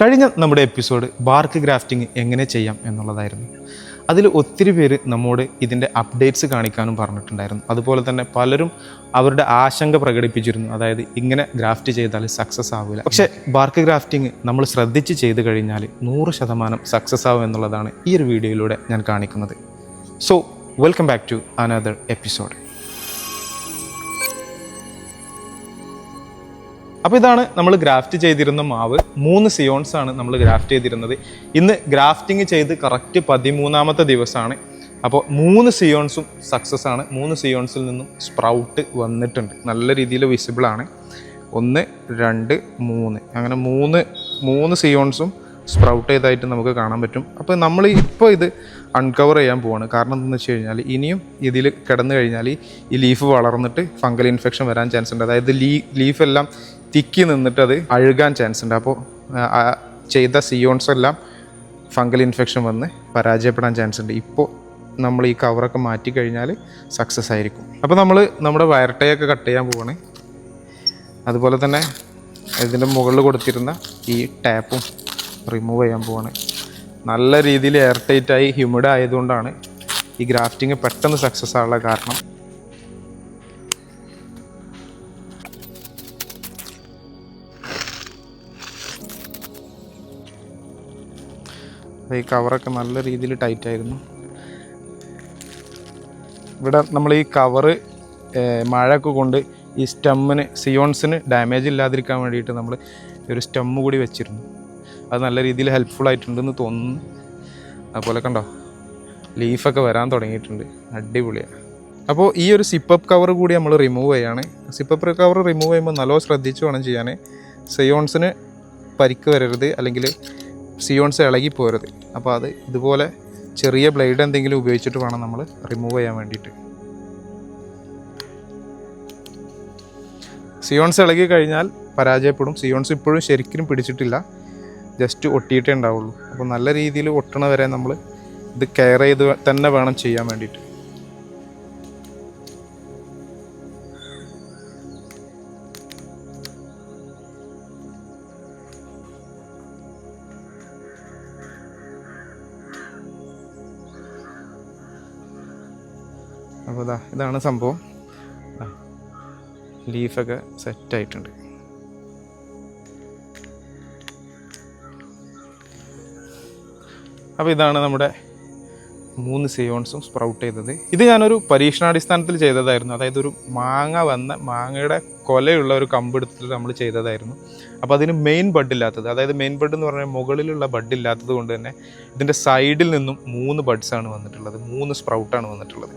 കഴിഞ്ഞ നമ്മുടെ episode BARC grafting എങ്ങനെ ചെയ്യാം എന്നുള്ളതായിരുന്നു. അതിൽ ഒത്തിരി പേര് നമ്മോട് ഇതിന്റെ അപ്ഡേറ്റ്സ് കാണിക്കാനും പറഞ്ഞിട്ടുണ്ടായിരുന്നു. അതുപോലെ തന്നെ പലരും അവരുടെ ആശങ്ക പ്രകടിപ്പിച്ചിരുന്നു. അതായത് ഇങ്ങനെ ഗ്രാഫ്റ്റ് ചെയ്താൽ സക്സസ് ആവില്ല പക്ഷേ ബാർക്ക് ഗ്രാഫ്റ്റിംഗ് നമ്മൾ ശ്രദ്ധിച്ച് ചെയ്ത് കഴിഞ്ഞാൽ നൂറ് ശതമാനം സക്സസ് ആവും എന്നുള്ളതാണ് ഈ ഒരു വീഡിയോയിലൂടെ ഞാൻ കാണിക്കുന്നത്. So welcome back to another episode അപ്പോൾ ഇതാണ് നമ്മൾ ഗ്രാഫ്റ്റ് ചെയ്തിരുന്ന മാവ്. മൂന്ന് സിയോൺസ് ആണ് നമ്മൾ ഗ്രാഫ്റ്റ് ചെയ്തിരുന്നത്. ഇന്ന് ഗ്രാഫ്റ്റിംഗ് ചെയ്ത് കറക്റ്റ് പതിമൂന്നാമത്തെ ദിവസമാണ്. അപ്പോൾ മൂന്ന് സിയോൺസും സക്സസ് ആണ്. മൂന്ന് സിയോൺസിൽ നിന്നും സ്പ്രൗട്ട് വന്നിട്ടുണ്ട്. നല്ല രീതിയിൽ വിസിബിൾ ആണ്. ഒന്ന് രണ്ട് മൂന്ന്. അങ്ങനെ മൂന്ന് മൂന്ന് സിയോൺസും സ്പ്രൗട്ട് ചെയ്തായിട്ട് നമുക്ക് കാണാൻ പറ്റും. അപ്പോൾ നമ്മൾ ഇപ്പോൾ ഇത് അൺകവർ ചെയ്യാൻ പോവാണ്. കാരണം എന്താണെന്ന് വെച്ച് കഴിഞ്ഞാൽ ഇനിയും ഇതിൽ കിടന്നു കഴിഞ്ഞാൽ ഈ ലീഫ് വളർന്നിട്ട് ഫംഗൽ ഇൻഫെക്ഷൻ വരാൻ ചാൻസ് ഉണ്ട്. അതായത് ലീ ലീഫെല്ലാം തിക്കി നിന്നിട്ട് അത് അഴുകാൻ ചാൻസ് ഉണ്ട്. അപ്പോൾ ചെയ്ത സിയോൺസ് എല്ലാം ഫംഗൽ ഇൻഫെക്ഷൻ വന്ന് പരാജയപ്പെടാൻ ചാൻസ് ഉണ്ട്. ഇപ്പോൾ നമ്മൾ ഈ കവറൊക്കെ മാറ്റി കഴിഞ്ഞാൽ സക്സസ് ആയിരിക്കും. അപ്പോൾ നമ്മൾ നമ്മുടെ വയർട്ടയൊക്കെ കട്ട് ചെയ്യാൻ പോവാണ്. അതുപോലെ തന്നെ ഇതിന്റെ മുകളിൽ കൊടുത്തിരുന്ന ഈ ടാപ്പും റിമൂവ് ചെയ്യാൻ പോവാണ്. നല്ല രീതിയിൽ എയർ ടൈറ്റായി ഹ്യൂമിഡ് ആയതുകൊണ്ടാണ് ഈ ഗ്രാഫ്റ്റിംഗ് പെട്ടെന്ന് സക്സസ് ആകാനുള്ള കാരണം. ഈ കവറൊക്കെ നല്ല രീതിയിൽ ടൈറ്റായിരുന്നു ഇവിടെ നമ്മൾ ഈ കവറ് മഴയൊക്കെ കൊണ്ട് ഈ സ്റ്റമ്മിന് സിയോൺസിന് ഡാമേജ് ഇല്ലാതിരിക്കാൻ വേണ്ടിയിട്ട് നമ്മൾ ഒരു സ്റ്റമ്മ് കൂടി വെച്ചിരുന്നു. അത് നല്ല രീതിയിൽ ഹെൽപ്ഫുൾ ആയിട്ടുണ്ടെന്ന് തോന്നുന്നു. അതുപോലെ കണ്ടോ ലീഫൊക്കെ വരാൻ തുടങ്ങിയിട്ടുണ്ട്. അടിപൊളിയാണ് അപ്പോൾ ഈ ഒരു സിപ്പപ്പ് കവർ കൂടി നമ്മൾ റിമൂവ് ചെയ്യാണ്. സിപ്പപ്പ് കവർ റിമൂവ് ചെയ്യുമ്പോൾ നല്ലോ ശ്രദ്ധിച്ച് വേണം ചെയ്യാൻ. സിയോൺസിന് പരിക്ക് വരരുത് അല്ലെങ്കിൽ സിയോൺസ് ഇളകി പോരുത് അപ്പോൾ അത് ഇതുപോലെ ചെറിയ ബ്ലേഡ് എന്തെങ്കിലും ഉപയോഗിച്ചിട്ട് വേണം നമ്മൾ റിമൂവ് ചെയ്യാൻ വേണ്ടിയിട്ട്. സിയോൺസ് ഇളകി കഴിഞ്ഞാൽ പരാജയപ്പെടും. സിയോൺസ് ഇപ്പോഴും ശരിക്കും പിടിച്ചിട്ടില്ല. ജസ്റ്റ് ഒട്ടിയിട്ടേ ഉണ്ടാവുള്ളൂ. അപ്പോൾ നല്ല രീതിയിൽ ഒട്ടണ വരെ നമ്മൾ ഇത് കെയർ ചെയ്ത് തന്നെ വേണം ചെയ്യാൻ വേണ്ടിയിട്ട്. അപ്പോൾ ഇതാ ഇതാണ് സംഭവം. ലീഫൊക്കെ സെറ്റായിട്ടുണ്ട് അപ്പോൾ ഇതാണ് നമ്മുടെ മൂന്ന് സിയോൺസും സ്പ്രൗട്ട് ചെയ്തത്. ഇത് ഞാനൊരു പരീക്ഷണാടിസ്ഥാനത്തിൽ ചെയ്തതായിരുന്നു. അതായത് ഒരു മാങ്ങ വന്ന മാങ്ങയുടെ കൊലയുള്ള ഒരു കമ്പ് എടുത്തിട്ട് നമ്മൾ ചെയ്തതായിരുന്നു. അപ്പോൾ അതിന് മെയിൻ ബഡ് ഇല്ലാത്തത് അതായത് മെയിൻ ബഡ് എന്ന് പറഞ്ഞാൽ മുകളിലുള്ള ബഡ് ഇല്ലാത്തത് കൊണ്ട് തന്നെ ഇതിന്റെ സൈഡിൽ നിന്നും മൂന്ന് ബഡ്സാണ് വന്നിട്ടുള്ളത് മൂന്ന് സ്പ്രൗട്ടാണ് വന്നിട്ടുള്ളത്.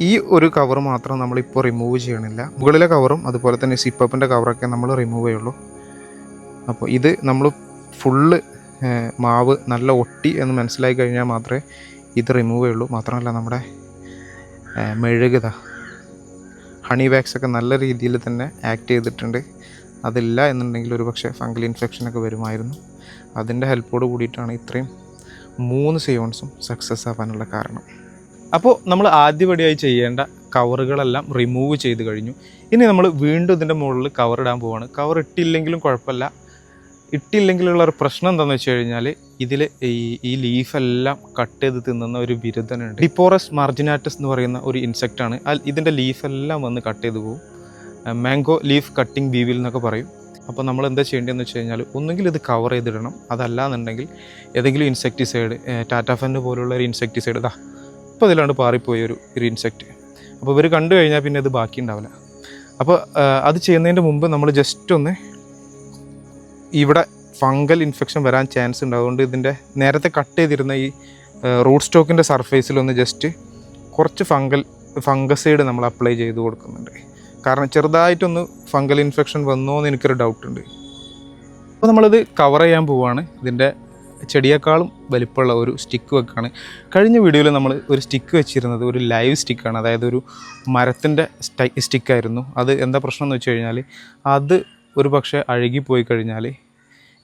ഈ ഒരു കവർ മാത്രം നമ്മളിപ്പോൾ റിമൂവ് ചെയ്യണില്ല. മുകളിലെ കവറും അതുപോലെ തന്നെ സിപ്പപ്പിന്റെ കവറൊക്കെ നമ്മൾ റിമൂവ് ചെയ്യുള്ളൂ. അപ്പോൾ ഇത് നമ്മൾ ഫുള്ള് മാവ് നല്ല ഒട്ടി എന്ന് മനസ്സിലായി കഴിഞ്ഞാൽ മാത്രമേ ഇത് റിമൂവ് ചെയ്യുള്ളൂ. മാത്രമല്ല നമ്മുടെ മെഴുകുത ഹണി വാക്സ് ഒക്കെ നല്ല രീതിയിൽ തന്നെ ആക്ട് ചെയ്തിട്ടുണ്ട്. അതില്ല എന്നുണ്ടെങ്കിൽ ഒരു പക്ഷേ ഫംഗൽ ഇൻഫെക്ഷനൊക്കെ വരുമായിരുന്നു. അതിന്റെ ഹെൽപ്പോട് കൂടിയിട്ടാണ് ഇത്രയും മൂന്ന് സിയോൺസും സക്സസ് ആവാനുള്ള കാരണം. അപ്പോൾ നമ്മൾ ആദ്യപടിയായി ചെയ്യേണ്ട കവറുകളെല്ലാം റിമൂവ് ചെയ്ത് കഴിഞ്ഞു. ഇനി നമ്മൾ വീണ്ടും ഇതിന്റെ മുകളിൽ കവർ ഇടാൻ പോവാണ്. കവർ ഇട്ടില്ലെങ്കിലും കുഴപ്പമില്ല. ഇട്ടില്ലെങ്കിലുള്ള ഒരു പ്രശ്നം എന്താണെന്ന് വെച്ച് കഴിഞ്ഞാൽ ഇതിൽ ഈ ഈ ലീഫെല്ലാം കട്ട് ചെയ്ത് തിന്നുന്ന ഒരു ബിരുദനുണ്ട്. ഡിപ്പോറസ് മാർജിനാറ്റസ് എന്ന് പറയുന്ന ഒരു ഇൻസെക്റ്റാണ് ഇതിന്റെ ലീഫെല്ലാം വന്ന് കട്ട് ചെയ്ത് പോകും മാംഗോ ലീഫ് കട്ടിംഗ് ബീവിൽ എന്നൊക്കെ പറയും. അപ്പോൾ നമ്മൾ എന്താ ചെയ്യേണ്ടതെന്ന് വെച്ച് കഴിഞ്ഞാൽ ഒന്നുകിൽ ഇത് കവർ ചെയ്തിടണം. അതല്ല എന്നുണ്ടെങ്കിൽ ഏതെങ്കിലും ഇൻസെക്ടിസൈഡ് ടാറ്റാഫൻ പോലുള്ള ഒരു ഇൻസെക്ടിസൈഡ് ഇതാ ഇപ്പോൾ ഇതിലാണ്ട് പാറിപ്പോയ ഒരു ഒരു ഇൻസെക്റ്റ് അപ്പോൾ ഇവർ കണ്ടു കഴിഞ്ഞാൽ പിന്നെ അത് ബാക്കി ഉണ്ടാവില്ല. അപ്പോൾ അത് ചെയ്യുന്നതിന്റെ മുമ്പ് നമ്മൾ ജസ്റ്റ് ഒന്ന് ഇവിടെ ഫംഗൽ ഇൻഫെക്ഷൻ വരാൻ ചാൻസ് ഉണ്ട്. അതുകൊണ്ട് ഇതിന്റെ നേരത്തെ കട്ട് ചെയ്തിരുന്ന ഈ റൂട്ട് സ്റ്റോക്കിന്റെ സർഫേസിലൊന്ന് ജസ്റ്റ് കുറച്ച് ഫംഗൽ ഫംഗസൈഡ് നമ്മൾ അപ്ലൈ ചെയ്ത് കൊടുക്കുന്നുണ്ട്. കാരണം ചെറുതായിട്ടൊന്ന് ഫംഗൽ ഇൻഫെക്ഷൻ വന്നോ എന്ന് എനിക്കൊരു ഡൗട്ടുണ്ട് അപ്പോൾ നമ്മളിത് കവർ ചെയ്യാൻ പോവുകയാണ് ഇതിന്റെ ചെടിയേക്കാളും വലിപ്പമുള്ള ഒരു സ്റ്റിക്ക് വെക്കാണ്. കഴിഞ്ഞ വീഡിയോയിൽ നമ്മൾ ഒരു സ്റ്റിക്ക് വെച്ചിരുന്നത് ഒരു ലൈവ് സ്റ്റിക്കാണ് അതായത് ഒരു മരത്തിന്റെ സ്റ്റൈ സ്റ്റിക്കായിരുന്നു അത് എന്താ പ്രശ്നം എന്ന് വെച്ച് കഴിഞ്ഞാൽ അത് ഒരു പക്ഷേ അഴുകിപ്പോയി കഴിഞ്ഞാൽ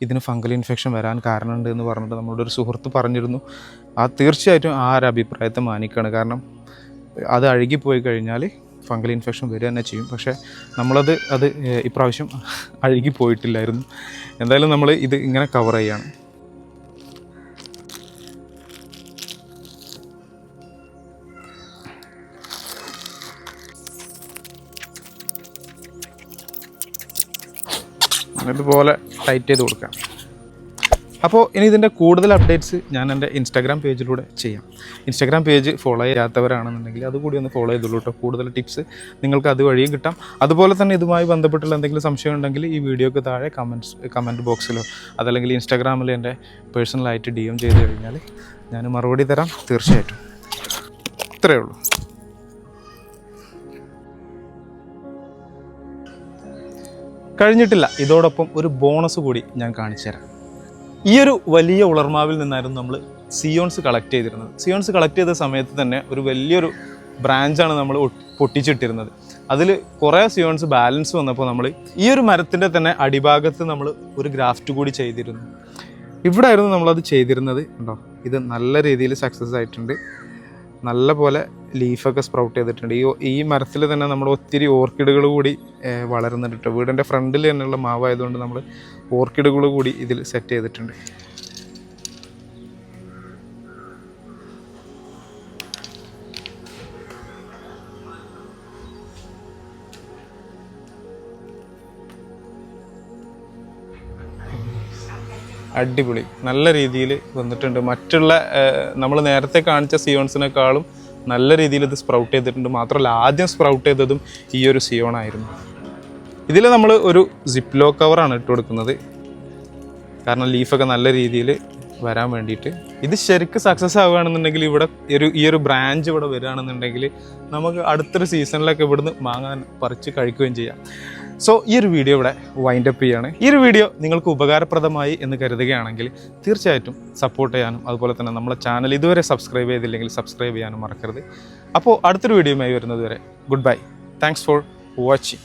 ഇതിന് ഫംഗൽ ഇൻഫെക്ഷൻ വരാൻ കാരണമുണ്ട് എന്ന് പറഞ്ഞിട്ട് നമ്മളുടെ ഒരു സുഹൃത്ത് പറഞ്ഞിരുന്നു. ആ തീർച്ചയായിട്ടും ആ ഒരു അഭിപ്രായത്തെ മാനിക്കുകയാണ് കാരണം അത് അഴുകിപ്പോയി കഴിഞ്ഞാൽ ഫംഗൽ ഇൻഫെക്ഷൻ വരിക തന്നെ ചെയ്യും. പക്ഷേ നമ്മളത് അത് ഇപ്രാവശ്യം അഴുകിപ്പോയിട്ടില്ലായിരുന്നു എന്തായാലും നമ്മൾ ഇത് ഇങ്ങനെ കവർ ചെയ്യാണ്. ഇതുപോലെ ടൈറ്റ് ചെയ്ത് കൊടുക്കാം. അപ്പോൾ ഇനി ഇതിന്റെ കൂടുതൽ അപ്ഡേറ്റ്സ് ഞാൻ എന്റെ ഇൻസ്റ്റാഗ്രാം പേജിലൂടെ ചെയ്യാം. ഇൻസ്റ്റാഗ്രാം പേജ് ഫോളോ ചെയ്യാത്തവരാണെന്നുണ്ടെങ്കിൽ അതുകൂടി ഒന്ന് ഫോളോ ചെയ്തുള്ളൂ കേട്ടോ കൂടുതൽ ടിപ്സ് നിങ്ങൾക്ക് അതുവഴിയും കിട്ടാം. അതുപോലെ തന്നെ ഇതുമായി ബന്ധപ്പെട്ടുള്ള എന്തെങ്കിലും സംശയം ഉണ്ടെങ്കിൽ ഈ വീഡിയോക്ക് താഴെ കമന്റ്സ് കമന്റ് ബോക്സിലോ അതല്ലെങ്കിൽ ഇൻസ്റ്റാഗ്രാമിൽ എന്റെ പേഴ്സണലായിട്ട് ഡി എം ചെയ്ത് കഴിഞ്ഞാൽ ഞാൻ മറുപടി തരാം. തീർച്ചയായിട്ടും. ഇത്രയേ ഉള്ളൂ. കഴിഞ്ഞിട്ടില്ല. ഇതോടൊപ്പം ഒരു ബോണസ് കൂടി ഞാൻ കാണിച്ചുതരാം ഈ ഒരു വലിയ ഉളർമാവിൽ നിന്നായിരുന്നു നമ്മൾ സിയോൺസ് കളക്ട് ചെയ്തിരുന്നത്. സിയോൺസ് കളക്ട് ചെയ്ത സമയത്ത് തന്നെ ഒരു വലിയൊരു ബ്രാഞ്ചാണ് നമ്മൾ പൊട്ടിച്ചിട്ടിരുന്നത്. അതിൽ കുറേ സിയോൺസ് ബാലൻസ് വന്നപ്പോൾ നമ്മൾ ഈ ഒരു മരത്തിന്റെ തന്നെ അടിഭാഗത്ത് നമ്മൾ ഒരു ഗ്രാഫ്റ്റ് കൂടി ചെയ്തിരുന്നു. ഇവിടെ ആയിരുന്നു നമ്മളത് ചെയ്തിരുന്നത്. ഉണ്ടോ ഇത് നല്ല രീതിയിൽ സക്സസ് ആയിട്ടുണ്ട്. നല്ല പോലെ ലീഫൊക്കെ സ്പ്രൗട്ട് ചെയ്തിട്ടുണ്ട്. ഈ ഈ മരത്തിൽ തന്നെ നമ്മൾ ഒത്തിരി ഓർക്കിഡുകൾ കൂടി വളരുന്നുണ്ട് വീടിന്റെ ഫ്രണ്ടിൽ തന്നെയുള്ള മാവായതുകൊണ്ട് നമ്മൾ ഓർക്കിഡുകൾ കൂടി ഇതിൽ സെറ്റ് ചെയ്തിട്ടുണ്ട്. അടിപൊളി. നല്ല രീതിയിൽ വന്നിട്ടുണ്ട്. മറ്റുള്ള നമ്മൾ നേരത്തെ കാണിച്ച സിയോൺസിനേക്കാളും നല്ല രീതിയിൽ ഇത് സ്പ്രൗട്ട് ചെയ്തിട്ടുണ്ട്. മാത്രമല്ല ആദ്യം സ്പ്രൗട്ട് ചെയ്തതും ഈ ഒരു സിയോൺ ആയിരുന്നു. ഇതിൽ നമ്മൾ ഒരു സിപ്ലോ കവറാണ് ഇട്ട് കൊടുക്കുന്നത്. കാരണം ലീഫൊക്കെ നല്ല രീതിയിൽ വരാൻ വേണ്ടിയിട്ട്. ഇത് ശരിക്കും സക്സസ് ആവുകയാണെന്നുണ്ടെങ്കിൽ ഇവിടെ ഒരു ഈ ഒരു ബ്രാഞ്ച് ഇവിടെ വരികയാണെന്നുണ്ടെങ്കിൽ നമുക്ക് അടുത്തൊരു സീസണിലൊക്കെ ഇവിടുന്ന് മാങ്ങാൻ പറിച്ച് കഴിക്കുകയും ചെയ്യാം. സോ ഈ ഒരു വീഡിയോ ഇവിടെ വൈൻഡ് അപ്പ് ചെയ്യാണ്. ഈ ഒരു വീഡിയോ നിങ്ങൾക്ക് ഉപകാരപ്രദമായി എന്ന് കരുതുകയാണെങ്കിൽ തീർച്ചയായിട്ടും സപ്പോർട്ട് ചെയ്യാനും അതുപോലെ തന്നെ നമ്മുടെ ചാനൽ ഇതുവരെ സബ്സ്ക്രൈബ് ചെയ്തില്ലെങ്കിൽ സബ്സ്ക്രൈബ് ചെയ്യാനും മറക്കരുത്. അപ്പോൾ അടുത്തൊരു വീഡിയോയുമായി വരുന്നത് വരെ good bye thanks for watching